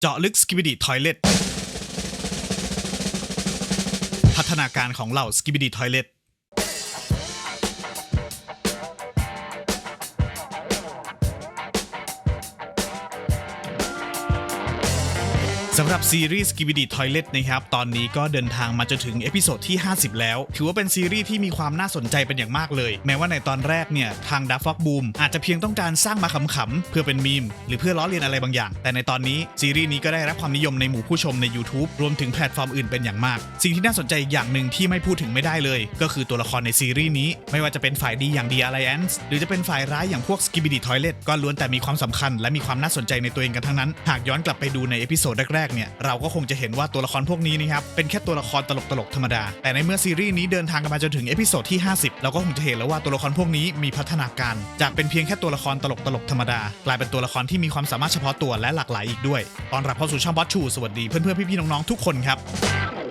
เจาะลึกสกิบดีทอยเลตพัฒนาการของเหล่าสกิบดีทอยเลตำหรับซีรีส์ Skibidi Toilet นะครับ ตอนนี้ก็เดินทางมาจนถึงเอพิโซดที่ 50 แล้ว ถือว่าเป็นซีรีส์ที่มีความน่าสนใจเป็นอย่างมากเลย แม้ว่าในตอนแรกเนี่ย ทางดัฟฟอกบูมอาจจะเพียงต้องการสร้างมาขำๆ เพื่อเป็นมีม หรือเพื่อล้อเลียนอะไรบางอย่าง แต่ในตอนนี้ซีรีส์นี้ก็ได้รับความนิยมในหมู่ผู้ชมใน YouTube รวมถึงแพลตฟอร์มอื่นเป็นอย่างมาก สิ่งที่น่าสนใจอีกอย่างหนึ่งที่ไม่พูดถึงไม่ได้เลย ก็คือตัวละครในซีรีส์นี้ ไม่ว่าจะเป็นฝ่ายดีอย่าง The Alliance หรือจะเป็นฝ่ายร้ายอย่างพวก Skibidi Toilet ก็ล้วนแต่มีความสำคัญ และมีความน่าสนใจในตัวเองกันทั้งนั้น หากย้อนกลับไปดูในเอพิโซดแรกเนี่ยเราก็คงจะเห็นว่าตัวละครพวกนี้นะครับเป็นแค่ตัวละครตลกๆธรรมดา แต่ในเมื่อซีรีส์นี้เดินทางกันมาจนถึงเอพิโซดที่ 50 เราก็คงจะเห็นแล้วว่าตัวละครพวกนี้มีพัฒนาการ จากเป็นเพียงแค่ตัวละครตลกๆธรรมดา กลายเป็นตัวละครที่มีความสามารถเฉพาะตัวและหลากหลายอีกด้วยตอนรับเข้าสู่ช่องบอสชูสวัสดีเพื่อนๆพี่ๆน้องๆทุกคนครับ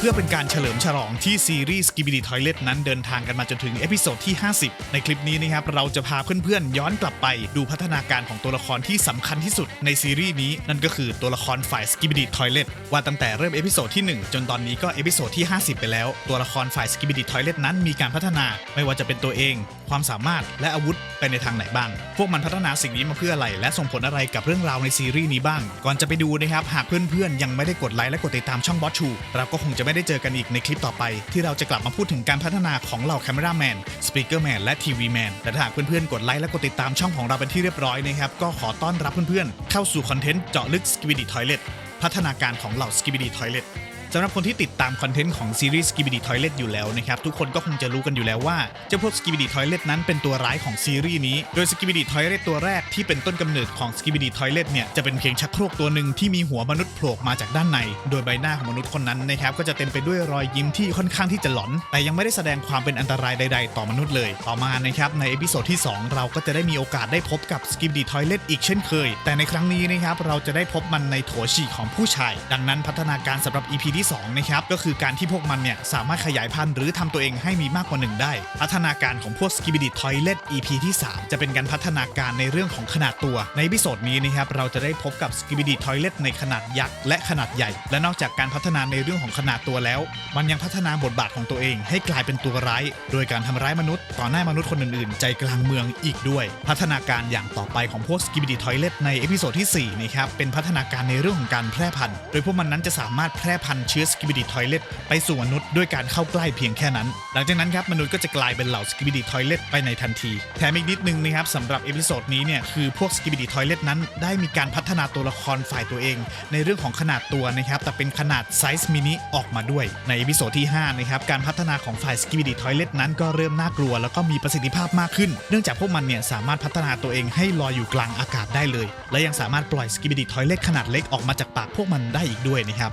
เพื่อเป็นการเฉลิมฉลองที่ซีรีส์ Skibidi Toilet นั้นเดินทางกันมาจนถึงเอพิโซดที่ 50 ในคลิปนี้นะครับเราจะพาเพื่อนๆ ย้อนกลับไปดูพัฒนาการของตัวละครที่สำคัญที่สุดในซีรีส์นี้ นั่นก็คือตัวละครฝ่าย Skibidi Toilet ว่าตั้งแต่เริ่มเอพิโซดที่ 1 จนตอนนี้ก็เอพิโซดที่ 50 ไปแล้ว ตัวละครฝ่าย Skibidi Toilet นั้นมีการพัฒนาไม่ว่าจะเป็นตัวเอง ความสามารถและอาวุธไปในทางไหนบ้าง พวกมันพัฒนาสิ่งนี้มาเพื่ออะไร และส่งผลอะไรกับเรื่องราวในซีรีส์นี้บ้าง ก่อนจะไปดูนะครับหากเพื่อนๆยังไม่ได้กดไลค์และกดติดตามช่องบอสชูเราก็คงจะไม่ได้เจอกันอีกในคลิปต่อไป ที่เราจะกลับมาพูดถึงการพัฒนาของเหล่า Camera Man Speaker Man และ TV Man แต่ถ้าหากเพื่อนๆ กดไลค์และกดติดตามช่องของเราเป็นที่เรียบร้อยนะครับ ก็ขอต้อนรับเพื่อนๆ เข้าสู่คอนเทนต์เจาะลึก Skibidi Toilet พัฒนาการของเหล่า Skibidi Toilet สำหรับคนที่ติดตามคอนเทนต์ของซีรีส์ Skibidi Toilet อยู่แล้วนะครับทุกคนก็คงจะรู้กันอยู่แล้วว่าเจ้าพวก Skibidi Toilet นั้นเป็นตัวร้ายของซีรีส์นี้ โดย Skibidi Toilet ตัวแรกที่เป็นต้นกำเนิดของ Skibidi Toilet เนี่ยจะเป็นเพียงชักโครกตัวหนึ่งที่มีหัวมนุษย์โผล่มาจากด้านใน โดยใบหน้าของมนุษย์คนนั้นนะครับก็จะเต็มไปด้วยรอยยิ้มที่ค่อนข้างที่จะหลอน แต่ยังไม่ได้แสดงความเป็นอันตรายใด ๆ ต่อมนุษย์เลย ต่อมานะครับในเอพิโซดที่ 2 เราก็จะได้มีโอกาสได้พบกับ Skibidi Toilet อีกเช่นเคย แต่ในครั้งนี้นะครับเราจะได้พบมันในโถฉี่ของผู้ชาย ดังนั้นพัฒนาการสำหรับ EP ที2 นะครับ ก็คือการที่พวกมันเนี่ย สามารถขยายพันธุ์หรือทำตัวเองให้มีมากกว่าหนึ่งได้ พัฒนาการของพวก Skibidi Toilet EP ที่ 3 จะเป็นการพัฒนาการในเรื่องของขนาดตัว ในพิโซดนี้นะครับเราจะได้พบกับ Skibidi Toilet ในขนาดยักษ์และขนาดใหญ่ และนอกจากการพัฒนาในเรื่องของขนาดตัวแล้ว มันยังพัฒนาบทบาทของตัวเอง ให้กลายเป็นตัวร้าย โดยการทำร้ายมนุษย์ต่อหน้ามนุษย์คนอื่นๆ ใจกลางเมืองอีกด้วย พัฒนาการอย่างต่อไปของพวก Skibidi Toilet ในเอพิโซดที่4นะครับเป็นพัฒนาการในเรื่องของการแพร่พันธุ์โดยพวกมันนั้นจะสามารถแพร่พันธุ์เชื้อ Skibidi Toilet ไปสู่มนุษย์ด้วยการเข้าใกล้เพียงแค่นั้น หลังจากนั้นครับมนุษย์ก็จะกลายเป็นเหล่า Skibidi Toilet ไปในทันที แถมอีกนิดนึงนะครับสำหรับเอพิโซดนี้เนี่ยคือพวก Skibidi Toilet นั้น ได้มีการพัฒนาตัวละครฝ่ายตัวเอง ในเรื่องของขนาดตัวนะครับแต่เป็นขนาดไซส์มินิออกมาด้วย ในเอพิโซดที่5นะครับการพัฒนาของฝ่าย Skibidi Toilet นั้นก็เริ่มน่ากลัว แล้วก็มีประสิทธิภาพมากขึ้น เนื่องจากพวกมันเนี่ยสามารถพัฒนาตัวเองให้ลอยอยู่กลางอากาศได้เลย และยังสามารถปล่อย Skibidi Toilet ขนาดเล็กออกมาจากปากพวกมันได้อีกด้วยนะครับ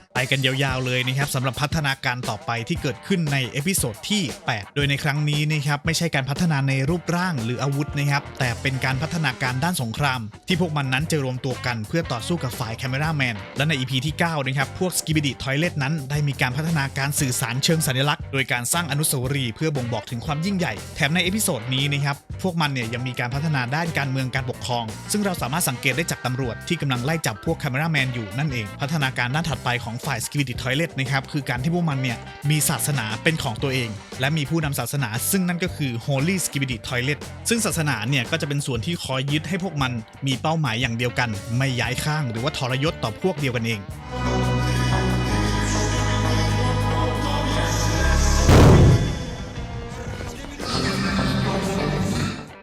กันยาวๆเลยนะครับสำหรับพัฒนาการต่อไปที่เกิดขึ้นในเอพิโซดที่ 8 โดยในครั้งนี้นะครับไม่ใช่การพัฒนาในรูปร่างหรืออาวุธนะครับแต่เป็นการพัฒนาการด้านสงคราม ที่พวกมันนั้นจะรวมตัวกันเพื่อต่อสู้กับฝ่ายแคมราแมนและใน EP ที่ 9 นะครับ พวก Skibidi Toilet นั้นได้มีการพัฒนาการสื่อสารเชิงสัญลักษณ์ โดยการสร้างอนุสาวรีย์เพื่อบ่งบอกถึงความยิ่งใหญ่ แถมในเอพิโซดนี้นะครับพวกมันเนี่ยยังมีการพัฒนาด้านการเมืองการปกครอง ซึ่งเราสามารถสังเกตได้จากตำรวจที่กำลังไล่จับพวกแคมราแมนอยู่นั่นเองพัฒนาการด้านถัดไปของฝ่าย Skibidi Toilet นะครับคือการที่พวกมันเนี่ยมีศาสนาเป็นของตัวเอง และมีผู้นำศาสนา ซึ่งนั่นก็คือ Holy Skibidi Toilet ซึ่งศาสนาเนี่ยก็จะเป็นส่วนที่คอยยึดให้พวกมันมีเป้าหมายอย่างเดียวกัน ไม่ย้ายข้างหรือว่าทรยศต่อพวกเดียวกันเอง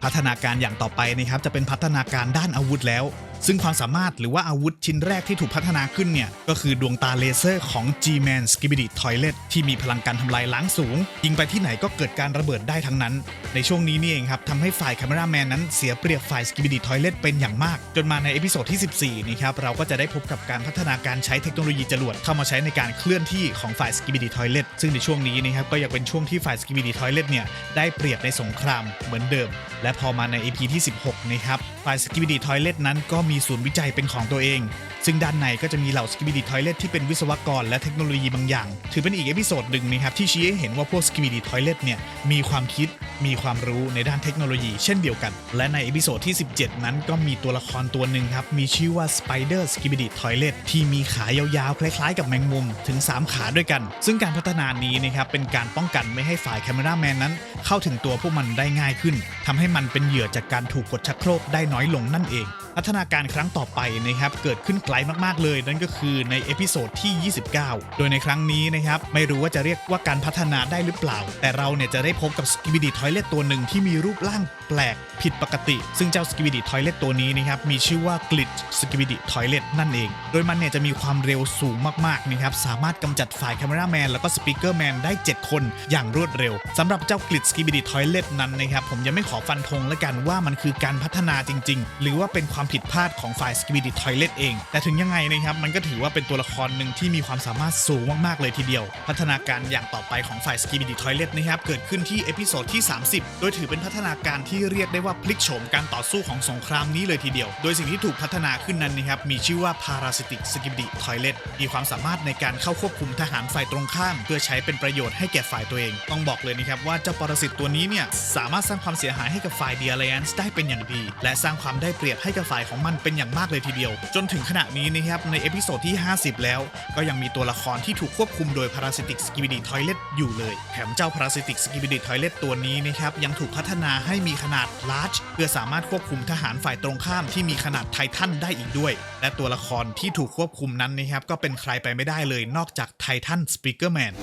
พัฒนาการอย่างต่อไปนะครับจะเป็นพัฒนาการด้านอาวุธแล้ว ซึ่งความสามารถหรือว่าอาวุธชิ้นแรกที่ถูกพัฒนาขึ้นเนี่ย ก็คือดวงตาเลเซอร์ของ G-Man Skibidi Toilet ที่มีพลังการทำลายล้างสูง ยิงไปที่ไหนก็เกิดการระเบิดได้ทั้งนั้น ในช่วงนี้นี่เองครับทำให้ฝ่าย Camera Man นั้นเสียเปรียบฝ่าย Skibidi Toilet เป็นอย่างมาก จนมาในเอพิโซดที่ 14นะครับ เราก็จะได้พบกับการพัฒนาการใช้เทคโนโลยีจรวดเข้ามาใช้ในการเคลื่อนที่ของฝ่าย Skibidi Toilet ซึ่งในช่วงนี้นะครับก็ยังเป็นช่วงที่ฝ่าย Skibidi Toilet เนี่ยได้เปรียบในสงครามเหมือนเดิม และพอมาใน EP ที่ 16นะครับฝ่าย Skibidi Toilet นั้นก็มีศูนย์วิจัยเป็นของตัวเอง ซึ่งด้านในก็จะมีเหล่า Skibidi Toilet ที่เป็นวิศวกรและเทคโนโลยีบางอย่าง ถือเป็นอีกเอพิโซดหนึ่งนะครับที่ชี้ให้เห็นว่าพวก Skibidi Toilet เนี่ยมีความคิดมีความรู้ในด้านเทคโนโลยีเช่นเดียวกัน และในเอพิโซดที่ 17 นั้นก็มีตัวละครตัวหนึ่งครับ มีชื่อว่า Spider Skibidi Toilet ที่มีขายาวๆ คล้ายๆ กับแมงมุมถึง 3 ขาด้วยกัน ซึ่งการพัฒนานี้นะครับ เป็นการป้องกันไม่ให้ฝ่ายแคม e ราแมนนั้น เข้าถึงตัวพวกมันได้ง่ายขึ้นทำให้มันเป็นเหยื่อจากการถูกกดชักโครกได้น้อยลงนั่นเอง พัฒนาการครั้งต่อไปนะครับเกิดขึ้นไกลมากๆเลย นั่นก็คือในเอพิโซดที่ 29 โดยในครั้งนี้นะครับไม่รู้ว่าจะเรียกว่าการพัฒนาได้หรือเปล่า แต่เราเนี่ยจะได้พบกับ Skibidi Toilet ตัวหนึ่งที่มีรูปร่างแปลกผิดปกติ ซึ่งเจ้า Skibidi Toilet ตัวนี้นะครับมีชื่อว่า Glitch Skibidi Toilet นั่นเอง โดยมันเนี่ยจะมีความเร็วสูงมากๆนะครับสามารถกำจัดฝ่าย Camera Man แล้วก็ Speaker Man ได้ 7 คนอย่างรวดเร็วสำหรับเจ้า Glitch Skibidi Toilet นั้นนะครับผมยังไม่ขอฟันธงแล้วกันว่ามันคือการพัฒนาจริง ๆ หรือว่าเป็นความความผิดพลาดของฝ่าย Skibidi Toilet เอง แต่ถึงยังไงนะครับมันก็ถือว่าเป็นตัวละครหนึ่งที่มีความสามารถสูงมากๆเลยทีเดียว พัฒนาการอย่างต่อไปของฝ่าย Skibidi Toilet นะครับเกิดขึ้นที่เอพิโซดที่ 30 โดยถือเป็นพัฒนาการที่เรียกได้ว่าพลิกโฉมการต่อสู้ของสงครามนี้เลยทีเดียว โดยสิ่งที่ถูกพัฒนาขึ้นนั้นนะครับมีชื่อว่า Parasitic Skibidi Toilet มีความสามารถในการเข้าควบคุมทหารฝ่ายตรงข้าม เพื่อใช้เป็นประโยชน์ให้แก่ฝ่ายตัวเอง ต้องบอกเลยนะครับว่าเจ้าปรสิตตัวนี้เนี่ยสามารถสร้างความเสียหายให้กับฝ่าย The Alliance ได้เป็นอย่างดี และสร้างความได้เปรียบให้กับฝ่ายของมันเป็นอย่างมากเลยทีเดียว จนถึงขณะนี้นะครับในเอพิโซดที่ 50 แล้ว ก็ยังมีตัวละครที่ถูกควบคุมโดย Parasitic Skibidi Toilet อยู่เลย แถมเจ้า Parasitic Skibidi Toilet ตัวนี้นะครับยังถูกพัฒนาให้มีขนาด large เพื่อสามารถควบคุมทหารฝ่ายตรงข้ามที่มีขนาดไททันได้อีกด้วย และตัวละครที่ถูกควบคุมนั้นนะครับก็เป็นใครไปไม่ได้เลยนอกจากไททันสปีกเกอร์แมน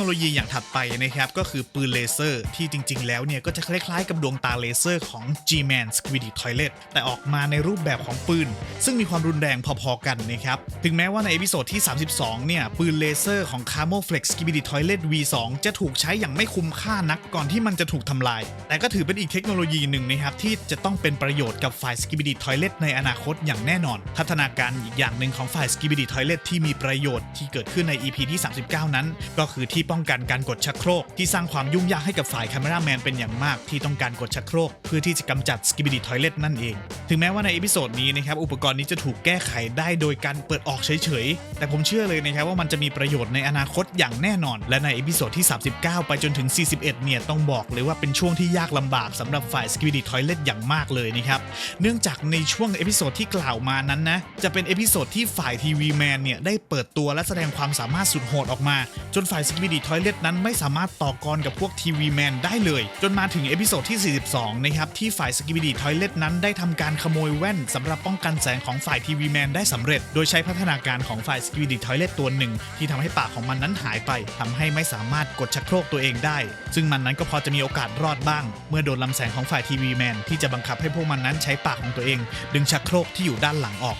โนโลยีอย่างถัดไปนะครับ ก็คือปืนเลเซอร์ที่จริง ๆ แล้วเนี่ย ก็จะคล้ายๆ กับดวงตาเลเซอร์ของ G-Man Squiddy Toilet แต่ออกมาในรูปแบบของปืน ซึ่งมีความรุนแรงพอๆกันนะครับ ถึงแม้ว่าในเอพิโซดที่ 32 เนี่ย ปืนเลเซอร์ของ Camo Flex Squiddy Toilet V2 จะถูกใช้อย่างไม่คุ้มค่านักก่อนที่มันจะถูกทำลาย แต่ก็ถือเป็นอีกเทคโนโลยีหนึ่งนะครับที่จะต้องเป็นประโยชน์กับฝ่าย Skibidi Toilet ในอนาคตอย่างแน่นอน พัฒนาการอีกอย่างหนึ่งของฝ่าย Skibidi Toilet ที่มีประโยชน์ที่เกิดขึ้นใน EP ที่ 39 นั้น ก็คือที่ป้องกันการกดชักโครก ที่สร้างความยุ่งยากให้กับฝ่าย Camera Man เป็นอย่างมากที่ต้องการกดชักโครก เพื่อที่จะกำจัด Skibidi Toilet นั่นเอง ถึงแม้ว่าในเอพิโซดนี้นะครับอุปกรณ์นี้จะถูกแก้ไขได้โดยการเปิดออกเฉยๆ แต่ผมเชื่อเลยนะครับว่ามันจะมีประโยชน์ในอนาคตอย่างแน่นอน และในเอพิโซดที่ 39 ไปจนถึง 41 เนี่ยต้องบอกเลยว่าเป็นช่วงที่ยากลำบากสำหรับฝ่าย Skibidi Toilet อย่างมากเลยนะครับเนื่องจากในช่วงเอพิโซดที่กล่าวมานั้นนะจะเป็นเอพิโซดที่ฝ่ายทีวีแมนเนี่ยได้เปิดตัวและแสดงความสามารถสุดโหดออกมา จนฝ่าย Skibidi Toilet นั้นไม่สามารถต่อกรกับพวกทีวีแมนได้เลย จนมาถึงเอพิโซดที่ 42 นะครับ ที่ฝ่าย Skibidi Toilet นั้นได้ทำการขโมยแว่นสำหรับป้องกันแสงของฝ่ายทีวีแมนได้สำเร็จ โดยใช้พัฒนาการของฝ่าย Skibidi Toilet ตัวหนึ่ง ที่ทำให้ปากของมันนั้นหายไปทำให้ไม่สามารถกดชักโครกตัวเองได้ ซึ่งมันนั้นก็พอจะมีโอกาสรอดบ้าง เมื่อโดนลำแสงของฝ่ายทีวีแมนที่จะบังคับให้พวกมันนั้นใช้ปากของตัวเอง ดึงชักโครกที่อยู่ด้านหลังออก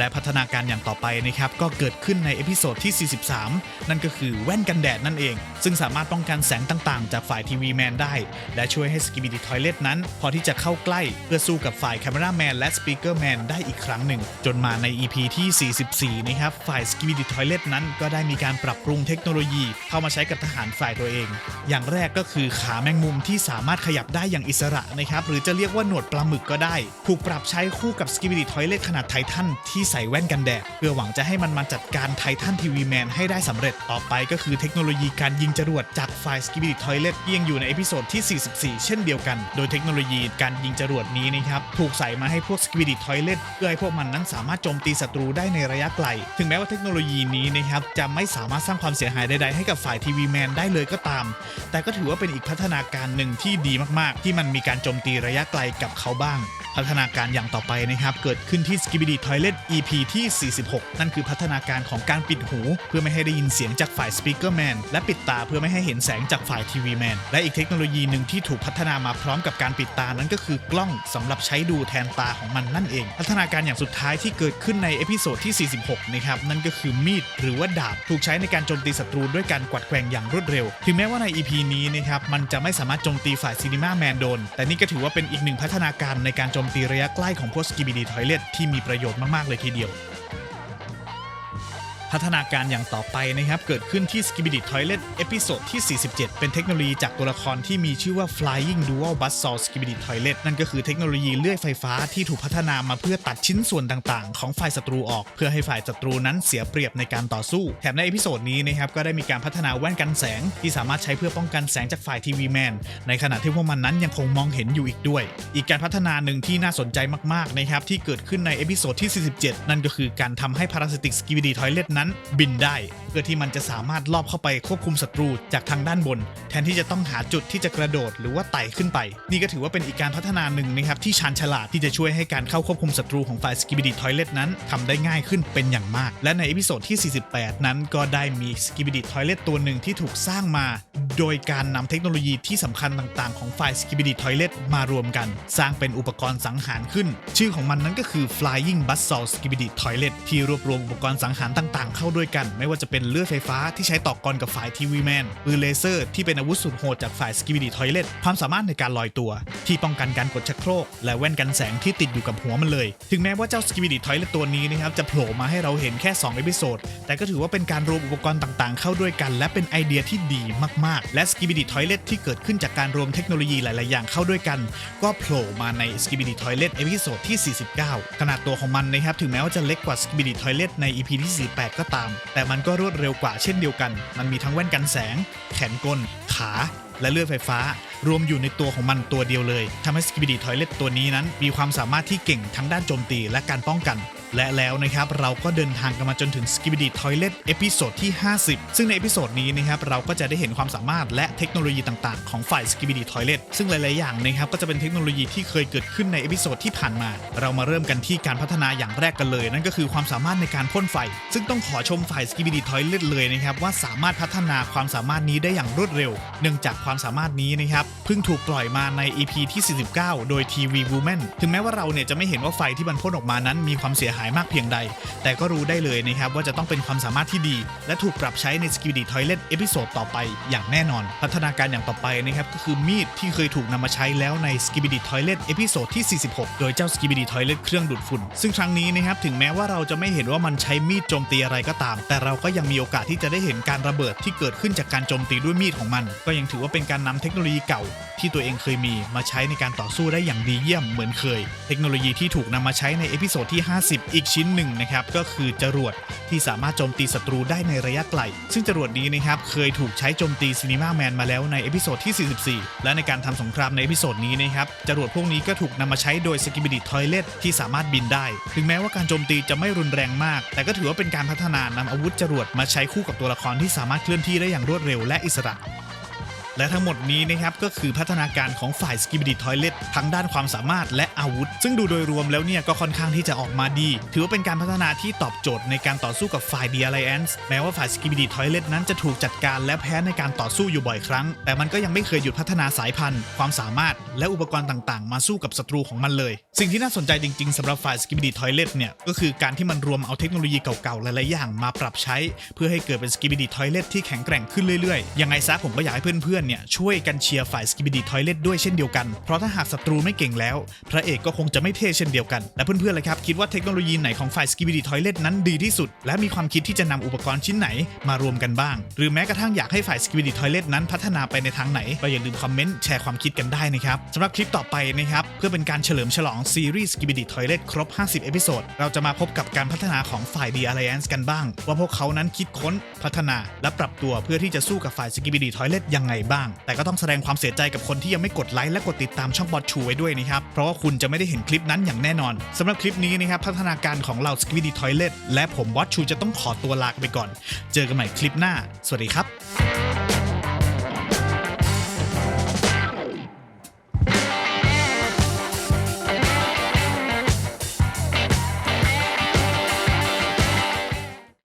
และพัฒนาการอย่างต่อไปนะครับก็เกิดขึ้นในเอพิโซดที่ 43 นั่นก็คือแว่นกันแดดนั่นเอง ซึ่งสามารถป้องกันแสงต่างๆ จากฝ่ายทีวีแมนได้ และช่วยให้สกิบิดิทอยเลตนั้น พอที่จะเข้าใกล้เพื่อสู้กับฝ่ายแคมราแมนและสปีกเกอร์แมนได้อีกครั้งหนึ่ง จนมาใน EP ที่ 44 นะครับ ฝ่ายสกิบิดิทอยเลตนั้นก็ได้มีการปรับปรุงเทคโนโลยี เข้ามาใช้กับทหารฝ่ายตัวเอง อย่างแรกก็คือขาแมงมุมที่สามารถขยับได้อย่างอิสระนะครับหรือจะเรียกว่าหนวดปลาหมึกก็ได้ ถูกปรับใช้คู่กับสกิบิดิทอยเลตขนาดไททันที่ใส่แว่นกันแดด เพื่อหวังจะให้มันมาจัดการไททันทีวีแมนให้ได้สำเร็จต่อไปก็คือเทคโนโลยีการยิงจรวดจากฝ่ายสกิบิดิทอยเลตยังอยู่ในเอพิโซดที่ 44 เช่นเดียวกัน โดยเทคโนโลยีการยิงจรวดนี้นะครับถูกใส่มาให้พวกสกิบิดิทอยเลตเพื่อให้พวกมันนั้นสามารถโจมตีศัตรูได้ในระยะไกล ถึงแม้ว่าเทคโนโลยีนี้นะครับจะไม่สามารถสร้างความเสียหายใดๆให้กับฝ่ายทีวีแมนได้เลยก็ตาม แต่ก็ถือว่าเป็นอีกพัฒนาการหนึ่งที่ดีมากๆ ที่มันมีการโจมตีระยะไกลกับเขาบ้าง พัฒนาการอย่างต่อไปนะครับเกิดขึ้นที่ Skibidi Toilet EP ที่ 46 นั่นคือพัฒนาการของการปิดหู เพื่อไม่ให้ได้ยินเสียงจากฝ่าย Speaker Man และปิดตาเพื่อไม่ให้เห็นแสงจากฝ่าย TV Man และอีกเทคโนโลยีหนึ่งที่ถูกพัฒนามาพร้อมกับการปิดตานั้นก็คือกล้องสำหรับใช้ดูแทนตาของมันนั่นเอง พัฒนาการอย่างสุดท้ายที่เกิดขึ้นในเอพิโซดที่ 46 นะครับ นั่นก็คือมีดหรือว่าดาบถูกใช้ในการโจมตีศัตรูด้วยการกวัดแกว่งอย่างรวดเร็ว ถึงแม้ว่าใน EP นี้นะครับมันจะไม่สามารถโจมตีฝ่ายซีนีมาแมนโดน แต่นี่ก็ถือว่าเป็นอีกหนึ่งพัฒนาการในการโจมตีระยะใกล้ของพวกสกิบิดีทอยเลตที่มีประโยชน์มากๆเลยทีเดียว พัฒนาการอย่างต่อไปนะครับ เกิดขึ้นที่ Skibidi Toilet เอพิโซดที่ 47 เป็นเทคโนโลยีจากตัวละครที่มีชื่อว่า Flying Dual Buzzsaw Skibidi Toilet นั่นก็คือเทคโนโลยีเลื่อยไฟฟ้าที่ถูกพัฒนามาเพื่อตัดชิ้นส่วนต่างๆ ของฝ่ายศัตรูออก เพื่อให้ฝ่ายศัตรูนั้นเสียเปรียบในการต่อสู้ แถมในเอพิโซดนี้นะครับก็ได้มีการพัฒนาแว่นกันแสง ที่สามารถใช้เพื่อป้องกันแสงจากฝ่ายทีวีแมนในขณะที่พวกมันนั้นยังคงมองเห็นอยู่อีกด้วย อีกการพัฒนาหนึ่งที่น่าสนใจมากๆนะครับที่เกิดขึ้นในเอพิโซดที่ 47 นั่นก็คือการทำให้ Parasitic Skibidi Toilet นั้นบินได้ เพื่อที่มันจะสามารถลอบเข้าไปควบคุมศัตรูจากทางด้านบน แทนที่จะต้องหาจุดที่จะกระโดดหรือว่าไต่ขึ้นไป นี่ก็ถือว่าเป็นอีกการพัฒนาหนึ่งนะครับที่ชาญฉลาดที่จะช่วยให้การเข้าควบคุมศัตรูของฝ่าย Skibidi Toilet นั้นทำได้ง่ายขึ้นเป็นอย่างมาก และในเอพิโซดที่ 48 นั้นก็ได้มี Skibidi Toilet ตัวหนึ่งที่ถูกสร้างมา โดยการนำเทคโนโลยีที่สำคัญต่างๆ ของฝ่าย Skibidi Toilet มารวมกัน สร้างเป็นอุปกรณ์สังหารขึ้น ชื่อของมันนั้นก็คือ Flying Buzzsaw Skibidi Toilet ที่รวบรวมอุปกรณ์สังหารต่างๆเข้าด้วยกัน ไม่ว่าจะเป็นเลือดไฟฟ้าที่ใช้ต่อกรกับฝ่ายทีวีแมนปืนเลเซอร์ที่เป็นอาวุธสุดโหดจากฝ่าย Skibidi Toilet ความสามารถในการลอยตัว ที่ป้องกันการกดชักโครก และแว่นกันแสงที่ติดอยู่กับหัวมันเลย ถึงแม้ว่าเจ้า Skibidi Toilet ตัวนี้นะครับจะโผล่มาให้เราเห็นแค่2เอพิโซดแต่ก็ถือว่าเป็นการรวมอุปกรณ์ต่างๆ เข้าด้วยกัน และเป็นไอเดียที่ดีมากๆ และ Skibidi Toilet ที่เกิดขึ้นจากการรวมเทคโนโลยีหลายๆอย่างเข้าด้วยกัน ก็โผล่มาใน Skibidi Toilet เอพิโซดที่ 49 ขนาดตัวของมันนะครับถึงแม้ว่าจะเล็กกว่า Skibidi Toilet ใน EP ที่ 48ก็ตาม แต่มันก็รวดเร็วกว่าเช่นเดียวกัน มันมีทั้งแว่นกันแสง แขนกล ขา และเลือดไฟฟ้า รวมอยู่ในตัวของมันตัวเดียวเลยทำให้สกิบิดีทอยเล็ตตัวนี้นั้น มีความสามารถที่เก่งทั้งด้านโจมตีและการป้องกัน และแล้วนะครับเราก็เดินทางกันมาจนถึง Skibidi Toilet เอพิโซดที่ 50 ซึ่งในเอพิโซดนี้นะครับเราก็จะได้เห็นความสามารถและเทคโนโลยีต่างๆ ของฝ่าย Skibidi Toilet ซึ่งหลายๆ อย่างนะครับก็จะเป็นเทคโนโลยีที่เคยเกิดขึ้นในเอพิโซดที่ผ่านมา เรามาเริ่มกันที่การพัฒนาอย่างแรกกันเลย นั่นก็คือความสามารถในการพ่นไฟ ซึ่งต้องขอชมฝ่าย Skibidi Toilet เลยนะครับว่าสามารถพัฒนาความสามารถนี้ได้อย่างรวดเร็ว เนื่องจากความสามารถนี้นะครับเพิ่งถูกปล่อยมาใน EP ที่ 49 โดย TV Woman ถึงแม้ว่าเราเนี่ยจะไม่เห็นว่าไฟที่มันพ่นออกมานั้นมีความเสียหายมากเพียงใด แต่ก็รู้ได้เลยนะครับว่าจะต้องเป็นความสามารถที่ดี และถูกปรับใช้ใน Skibidi Toilet เอพิโซดต่อไปอย่างแน่นอน พัฒนาการอย่างต่อไปนะครับก็คือมีดที่เคยถูกนำมาใช้แล้วใน Skibidi Toilet เอพิโซดที่ 46 โดยเจ้า Skibidi Toilet เครื่องดูดฝุ่น ซึ่งครั้งนี้นะครับถึงแม้ว่าเราจะไม่เห็นว่ามันใช้มีดโจมตีอะไรก็ตาม แต่เราก็ยังมีโอกาสที่จะได้เห็นการระเบิดที่เกิดขึ้นจากการโจมตีด้วยมีดของมัน ก็ยังถือว่าเป็นการนำเทคโนโลยีเก่า ที่ตัวเองเคยมีมาใช้ในการต่อสู้ได้อย่างดีเยี่ยมเหมือนเคย เทคโนโลยีที่ถูกนำมาใช้ในเอพิโซดที่ 50อีกชิ้นหนึ่งนะครับก็คือจรวดที่สามารถโจมตีศัตรูได้ในระยะไกล ซึ่งจรวดนี้นะครับเคยถูกใช้โจมตีซีนีมาแมนมาแล้วในเอพิโซดที่ 44 และในการทำสงครามในเอพิโซดนี้นะครับจรวดพวกนี้ก็ถูกนำมาใช้โดยสกิบิดิทอยเลตที่สามารถบินได้ ถึงแม้ว่าการโจมตีจะไม่รุนแรงมาก แต่ก็ถือว่าเป็นการพัฒนานำอาวุธจรวดมาใช้คู่กับตัวละครที่สามารถเคลื่อนที่ได้อย่างรวดเร็วและอิสระ และทั้งหมดนี้นะครับก็คือพัฒนาการของฝ่าย Skibidi Toilet ทั้งด้านความสามารถและอาวุธ ซึ่งดูโดยรวมแล้วเนี่ยก็ค่อนข้างที่จะออกมาดี ถือว่าเป็นการพัฒนาที่ตอบโจทย์ในการต่อสู้กับฝ่าย The Alliance แม้ว่าฝ่าย Skibidi Toilet นั้นจะถูกจัดการและแพ้ในการต่อสู้อยู่บ่อยครั้ง แต่มันก็ยังไม่เคยหยุดพัฒนาสายพันธุ์ ความสามารถ และอุปกรณ์ต่างๆ มาสู้กับศัตรูของมันเลย สิ่งที่น่าสนใจจริง ๆสำหรับฝ่าย Skibidi Toilet เนี่ยก็คือการที่มันรวมเอาเทคโนโลยีเก่าๆหลายๆอย่างมาปรับใช้ เพื่อให้เกิดเป็น Skibidi Toilet ที่แข็งแกร่งขึ้นเรื่อยๆยังไงซะผมก็อยากให้เพื่อนๆเนี่ยช่วยกันเชียร์ฝ่าย Skibidi Toilet ด้วยเช่นเดียวกัน เพราะถ้าหากศัตรูไม่เก่งแล้ว พระเอกก็คงจะไม่เท่เช่นเดียวกัน และเพื่อนๆเลยครับคิดว่าเทคโนโลยีไหนของฝ่าย Skibidi Toilet นั้นดีที่สุด และมีความคิดที่จะนำอุปกรณ์ชิ้นไหนมารวมกันบ้าง หรือแม้กระทั่งอยากให้ฝ่าย Skibidi Toilet นั้นพัฒนาไปในทางไหนก็อย่าลืมคอมเมนต์แชร์ความคิดกันได้นะครับสำหรับคลิปต่อไปนะครับเพื่อเป็นการเฉลิมฉลองซีรีส์ Skibidi Toilet ครบ 50 เอพิโซดเราจะมาพบกับการพัฒนาของฝ่าย The Alliance กันบ้าง ว่าพวกเขานั้นคิดค้นพัฒนาและปรับตัวเพื่อที่จะสู้กับฝ่าย Skibidi Toilet ยังไงบ้าง แต่ก็ต้องแสดงความเสียใจกับคนที่ยังไม่กดไลค์และกดติดตามช่องบอทชูไว้ด้วยนะครับ เพราะว่าคุณจะไม่ได้เห็นคลิปนั้นอย่างแน่นอนสำหรับคลิปนี้นะครับพัฒนาการของเราสกิดี้ทอยเลตและผมบอทชูจะต้องขอตัวลาไปก่อน เจอกันใหม่คลิปหน้า สวัสดีครับ